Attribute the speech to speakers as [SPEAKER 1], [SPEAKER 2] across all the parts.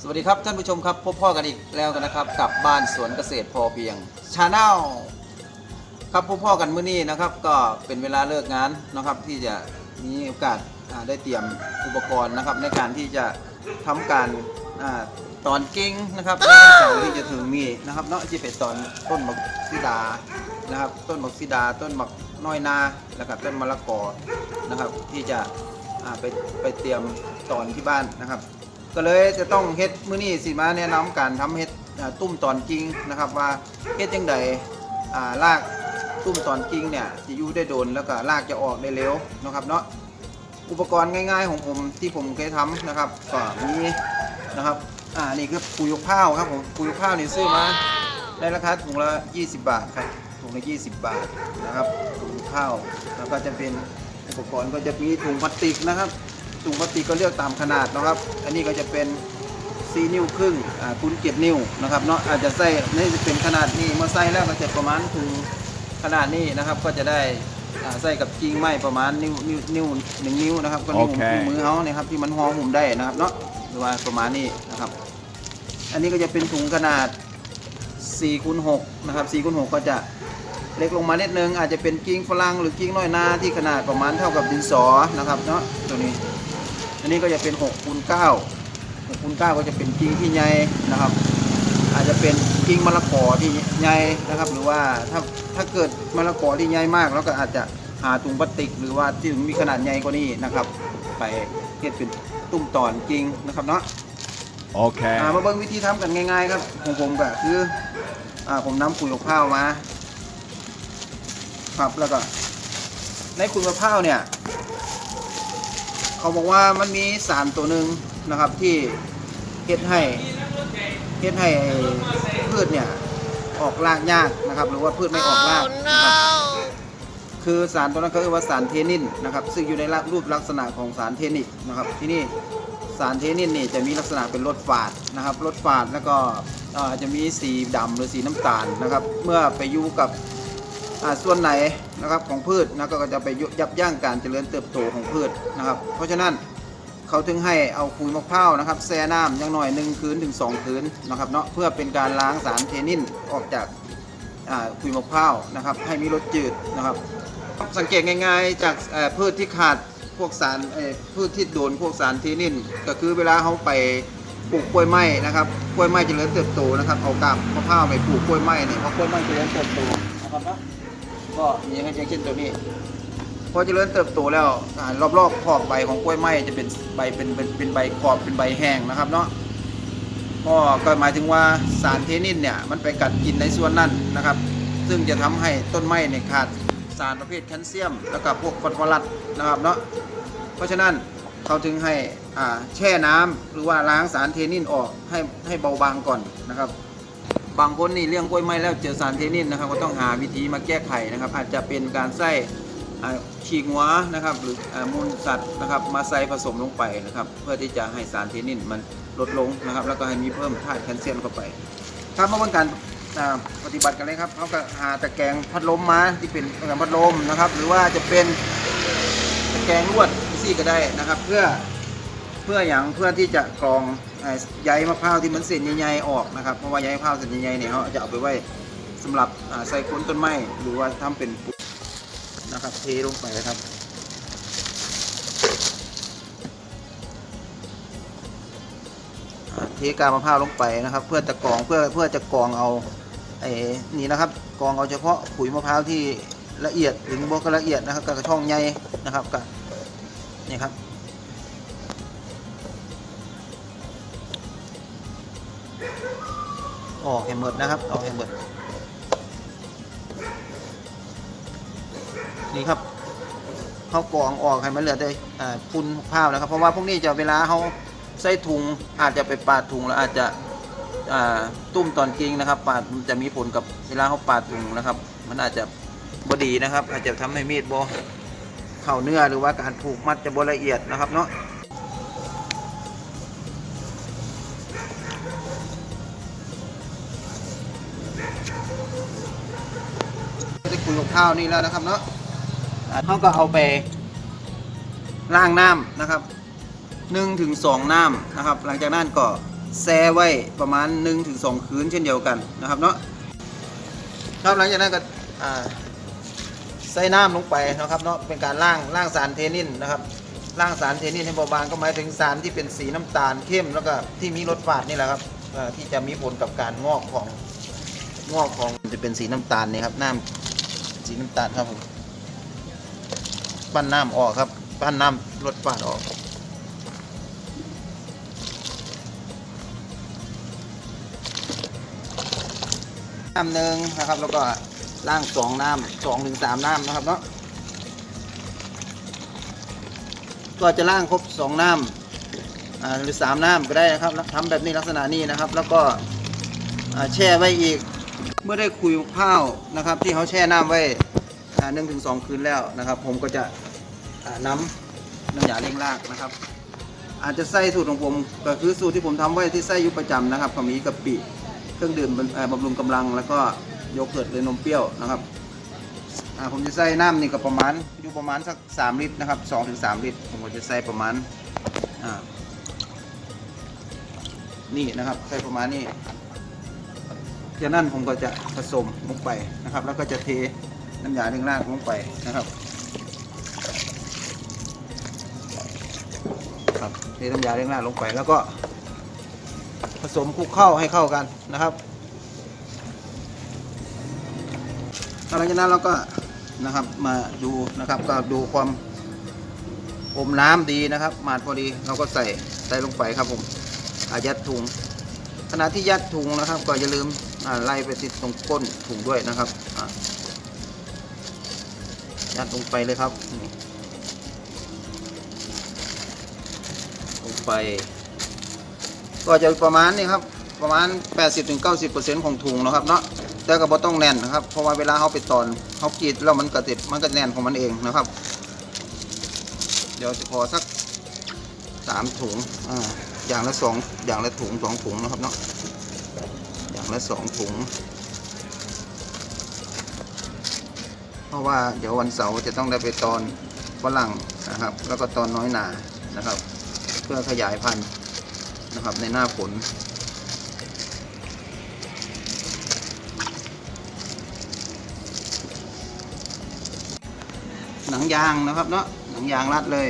[SPEAKER 1] สวัสดีครับท่านผู้ชมครับ พบพ่อกันอีกแล้วกันนะครับ กับบ้านสวนเกษตรพอเพียงชาแนลครับพบพ่อกันเมื้อนี้นะครับ ก็เป็นเวลาเลิกงานนะครับ ที่จะมีโอกาสได้เตรียมอุปกรณ์นะครับ ในการที่จะทำการอตอนกิ้งนะครับในวันเสาร์ที่จะถึงนี้นะครับเนาะที่เป็นตอนต้นมะซิดานะครับ ต้นมะซิดา ต้นมะน้อยนาแล้วก็ต้นมะละกอนะครับ ที่จะไปไปเตรียมตอนที่บ้านนะครับ ก็เลยจะต้องเฮ็ดมื้อนี้สิมาแนะนำการทำเฮ็ดตุ้มตอนจริงนะครับว่าเฮ็ดจังใดอ่ารากตุ้มตอนจริงเนี่ยจะอยู่ได้โดนแล้วก็รากจะออกได้เร็วนะครับเนาะอุปกรณ์ง่ายๆของผมที่ผมเคยทำนะครับก็มีนะครับอ่านี่คือปุ๋ยข้าวครับผมปุ๋ยข้าวนี่ซื้อมาในราคาถุงละ 20 บาทครับถุงละ 20 บาทนะครับปุ๋ยข้าวแล้วก็จะเป็นอุปกรณ์ก็จะมีถุงพลาสติกนะครับ ถุงพลาสติกก็เลือกตามขนาดนะครับ อันนี้ก็จะเป็น4นิ้วครึ่งอ่าคูณเจ็ดนิ้วนะครับเนาะอาจจะใส่นี่จะเป็นขนาดนี้เมื่อใส่แล้วก็จะประมาณถึงขนาดนี้นะครับ ก็จะได้อ่าใส่กับกิ่งไม้ประมาณนิ้วนิ้วนิ้วหนึ่งนิ้วนะครับก็นิ้ว
[SPEAKER 2] โอเค
[SPEAKER 1] นิ้วมือเขาเนี่ยครับที่มันห่อหุ้มได้นะครับเนาะหรือว่าประมาณนี้นะครับ อันนี้ก็จะเป็นถุงขนาด4คูณ6นะครับ4คูณ6ก็จะเล็กลงมานิดนึงอาจจะเป็นกิ่งฝรั่งหรือกิ่งน้อยนาที่ขนาดประมาณเท่ากับดินสอนะครับเนาะตัวนี้ อันนี้ก็จะเป็น6คูณ9 6คูณ9ก็จะเป็นกิ่งที่ใหญ่นะครับ อาจจะเป็นกิ่งมะละกอที่ใหญ่นะครับ หรือว่าถ้าถ้าเกิดมะละกอที่ใหญ่มากเราก็อาจจะหาถุงพลาสติก หรือว่าที่มีขนาดใหญ่กว่านี้นะครับ ไปเฮ็ดเป็นตุ้มตอนกิ่งนะครับเนาะ
[SPEAKER 2] Okay.
[SPEAKER 1] อ่ามาเบิ่งวิธีทำกันง่ายๆครับของผมก็คืออ่าผมนำปุ๋ยมะพร้าวมาครับแล้วก็ในปุ๋ยมะพร้าวเนี่ย เขาบอกว่ามันมีสารตัวหนึ่งนะครับที่เฮ็ดให้เฮ็ดให้พืชเนี่ยออกรากยากนะครับ หรือว่าพืชไม่ออกรากนะครับคือสารตัวนั้นก็คือว่าสารเทนินนะครับ ซึ่งอยู่ในรูปลักษณะของสารเทนินนะครับ ที่นี่สารเทนินนี่จะมีลักษณะเป็นรสฝาดนะครับรสฝาดแล้วก็เอ่อจะมีสีดำหรือสีน้ำตาลนะครับ เมื่อไปอยู่กับอ่า ส่วนไหนนะครับของพืชนะก็จะไปยับยั้งการเจริญเติบโตของพืชนะครับ เพราะฉะนั้นเขาถึงให้เอาคุยมะพร้าวนะครับแช่น้ำอย่างน้อยหนึ่งคืนถึงสองคืนนะครับเนาะเพื่อเป็นการล้างสารเทนินออกจากคุยมะพร้าวนะครับ ให้มีรสจืดนะครับ สังเกตง่ายๆจากพืชที่ขาดพวกสารพืชที่โดนพวกสารเทนินก็คือเวลาเขาไปปลูกกล้วยไม้นะครับกล้วยไม้เจริญเติบโตนะครับเอากาบมะพร้าวไปปลูกกล้วยไม้เนี่ยเพราะกล้วยไม้เจริญเติบโตนะครับนะ ก็มีอย่เช่นตัวนี้พอเจริญเติบโตแล้วรอบๆขอบใบของกล้วยไม้จะเป็นใบเป็นเป็นเป็นใบขอบเป็นใบแห้งนะครับเนาะก็ก็หมายถึงว่าสารเทนินเนี่ยมันไปกัดกินในส่วนนั้นนะครับ ซึ่งจะทำให้ต้นไม้เนี่ยขาดสารประเภทแคลเซียม แล้วก็พวกฟอสฟอรัสนะครับเนาะเพราะฉะนั้นเขาถึงให้แช่น้ำหรือว่าล้างสารเทนินออกให้ให้เบาบางก่อนนะครับ บางคนนี่เลี้ยงกล้วยไม้แล้วเจอสารเทนินนะครับก็ต้องหาวิธีมาแก้ไขนะครับ อาจจะเป็นการใส่ฉีกหัวนะครับหรืออมูลสัตว์นะครับมาใส่ผสมลงไปนะครับ เพื่อที่จะให้สารเทนินมันลดลงนะครับ แล้วก็ให้มีเพิ่มธาตุแคลเซียมเข้าไปครับมาเป็นการปฏิบัติกันเลยครับเขาก็หาตะแกรงพัดลมมาที่เป็นตะแกรงพัดลมนะครับ หรือว่าจะเป็นตะแกรงลวดซี่ก็ได้นะครับ เพื่อ พื่ออย่างเพื่อที่จะกรองใยมะพร้าวที่มันเส้นใหญ่ๆออกนะครับเพราะว่าใยมะพร้าวเส้นใหญ่ๆเนี่ยเขาจะเอาไปไว้สำหรับใส่โคนต้นไม้หรือว่าทำเป็นปุ๋ยนะครับเทลงไปครับเทกามะพร้าวลงไปนะครับ เพื่อจะกรองเพื่อเพื่อจะกรองเอาไอ้นี่นะครับกรองเอาเฉพาะขุยมะพร้าวที่ละเอียดถึงบวกละเอียดนะครับกับช่องใยนะครับกับนี่ครับ ออกให้หมดนะครับ ออกให้หมด นี่ครับเขากรองออกให้มันเหลือแต่อ่าฝุ่นผ้าวนะครับ เพราะว่าพวกนี้จะเวลาเขาใส่ถุงอาจจะไปปาดถุงแล้วอาจจะตุ้มตอนกิ่งนะครับ ปาดจะมีผลกับเวลาเขาปาดถุงนะครับ มันอาจจะบดีนะครับ อาจจะทำให้มีดโบเข้าเนื้อหรือว่าการผูกมัดจะบละเอียดนะครับเนาะ ข้าวนี่แล้วนะครับเนาะอ่าเขาก็เอาไปล้างน้ำนะครับหนึ่งถึงสองน้ำนะครับ หลังจากนั้นก็แช่ไว้ประมาณ1-2คืนเช่นเดียวกันนะครับเนาะครับหลังจากนั้นก็ใส่น้ำลงไปนะครับเนาะเป็นการล่างล่างสารเทนินนะครับล่างสารเทนินให้เบาบางก็หมายถึงสารที่เป็นสีน้ำตาลเข้มแล้วก็ที่มีรสฝาดนี่แหละครับที่จะมีผลกับการงอกของงอกของจะเป็นสีน้ำตาลนี่ครับน้ำ สีน้ำตาลครับผมปั้นน้ำออกครับปั้นน้ำรสฝาดออกน้ำหนึ่งนะครับ แล้วก็ล่างสองน้ำสองถึงสามน้ำนะครับเนาะก็จะล่างครบสองน้ำหรือสามน้ำก็ได้นะครับทำแบบนี้ลักษณะนี้นะครับ แล้วก็แช่ไว้อีก มื่อได้คุยข้าวนะครับ ที่เขาแช่น้ำไว้หนึ่งถึงสองคืนแล้วนะครับ ผมก็จะน้ำน้ำยาเล้งรากนะครับ อาจจะใส่สูตรของผมก็คือสูตรที่ผมทำไว้ที่ใส่อยุประจำนะครับก็มีกะปิเครื่องดื่มบำบำรุงกำลัง แล้วก็โยเกิร์ตหรือนมเปรี้ยวนะครับผมจะใส่น้ำนี่ก็ประมาณอยู่ประมาณสัก 3 ลิตรนะครับ2ถึง3ลิตร ผมก็จะใส่ประมาณนี่นะครับใส่ประมาณนี้ จากนั้นผมก็จะผสมลงไปนะครับ แล้วก็จะเทน้ำยาเร่งรากลงไปนะครับครับเทน้ำยาเร่งรากลงไป แล้วก็ผสมคลุกเข้าให้เข้ากันนะครับหลังจากนั้นเราก็นะครับมาดูนะครับก็ดูความอมน้ำดีนะครับหมาดพอดีเราก็ใส่ใส่ลงไปครับผมอายัดถุงขณะที่ยัดถุงนะครับ ก็อย่าลืม ไล่ไปติดตรงก้นถุงด้วยนะครับยัดลงไปเลยครับ ลงไป ก็จะประมาณนี้ครับ ประมาณ 80-90%ของถุงนะครับเนาะแต่ก็บ่ต้องแน่นนะครับ เพราะว่าเวลาเขาไปตอนเขากรีดแล้วมันก็ติดมันก็แน่นของมันเองนะครับ เดี๋ยวจะขอสักสามถุง อ่า อย่างละสองอย่างละถุงสองถุงนะครับเนาะ ละสองถุง เพราะว่าเดี๋ยววันเสาร์จะต้องได้ไปตอนฝรั่งนะครับ แล้วก็ตอนน้อยหนานะครับ เพื่อขยายพันธุ์นะครับในหน้าฝนหนังยางนะครับเนาะหนังยางรัดเลย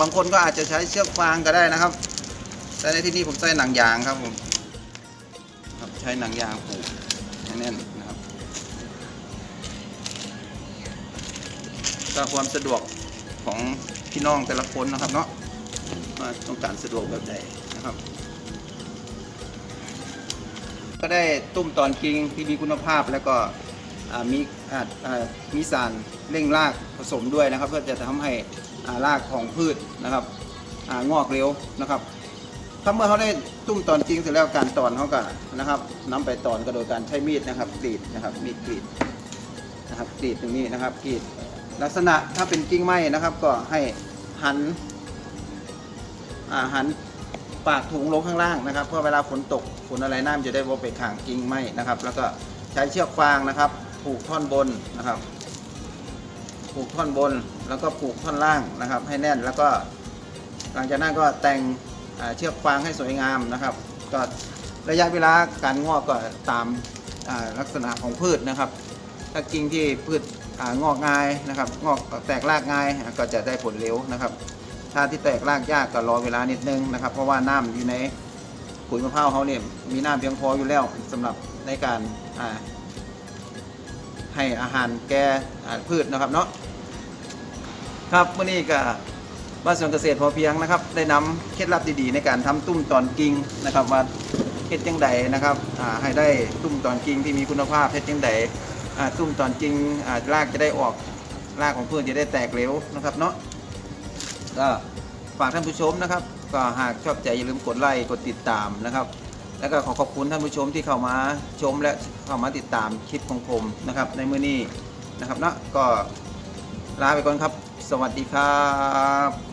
[SPEAKER 1] บางคนก็อาจจะใช้เชือกฟางก็ได้นะครับ แต่ในที่นี้ผมใช้หนังยางครับผมครับใช้หนังยางผูกให้แน่นนะครับก็ความสะดวกของพี่น้องแต่ละคนนะครับเนาะว่าต้องการสะดวกแบบใดนะครับ ก็ได้ตุ้มตอนกิงที่มีคุณภาพแล้วก็มีอาจมีสารเร่งรากผสมด้วยนะครับเพื่อจะทำให้รากของพืชนะครับองอกเร็วนะครับ ถ้าเมื่อเขาได้ตุ้มตอนจริงเสร็จแล้วการตอนเขาก็นะครับนำไปตอนก็โดยการใช้มีดนะครับกรีดนะครับมีดกรีดนะครับกรีดตรงนี้นะครับกรีดลักษณะถ้าเป็นกิ่งไม้นะครับ ก็ให้หันหันปากถุงลงข้างล่างนะครับเพื่อเวลาฝนตกฝนอะไรน้ำจะได้ว่าไปขังกิ่งไม้นะครับ แล้วก็ใช้เชือกฟางนะครับผูกท่อนบนนะครับ ผูกท่อนบนแล้วก็ผูกท่อนล่างนะครับ ให้แน่นแล้วก็หลังจากนั้นก็แต่ง เชือกฟางให้สวยงามนะครับ ก็ระยะเวลาการงอกก็ตามลักษณะของพืชนะครับ ถ้ากิ่งที่พืชงอกง่ายนะครับ งอกแตกรากง่ายก็จะได้ผลเร็วนะครับ ถ้าที่แตกรากยากก็รอเวลานิดนึงนะครับ เพราะว่าน้ำอยู่ในขุยมะพร้าวเขาเนี่ยมีน้ำเพียงพออยู่แล้วสำหรับในการให้อาหารแก่พืชนะครับเนาะครับวันนี้ก็ บ้านสวนเกษตรพอเพียงนะครับ ได้นำเคล็ดลับดีๆ ในการทำตุ้มตอนกิ่งนะครับว่าเฮ็ดจังใดนะครับให้ได้ตุ้มตอนกิ่งที่มีคุณภาพเฮ็ดจังใดตุ้มตอนกิ่งอ่ารากจะได้ออกรากของพืชจะได้แตกเร็วนะครับเนาะก็ฝากท่านผู้ชมนะครับ ก็หากชอบใจอย่าลืมกดไลค์กดติดตามนะครับ แล้วก็ขอขอบคุณท่านผู้ชมที่เข้ามาชมและเข้ามาติดตามคลิปของผมนะครับ ในมื้อนี้นะครับเนาะก็ลาไปก่อนครับ สวัสดีครับ